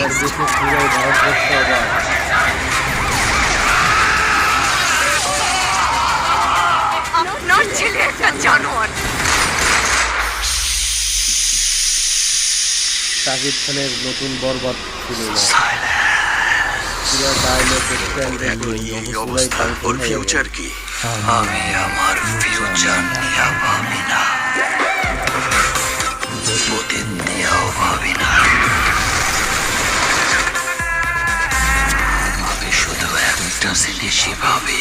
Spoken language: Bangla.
দেশে ফিরে ভারতবর্ষ আবার আপনার ছেলে একটা জানোয়ার শাকিব খানের নতুন বরবাদ পুরো ডায়লগ ফিউচার কি আমি আমার ফিউচার নিয়ে নিয়েও ভাবি না ভাবে শুধু একটা জিনিসই ভাবি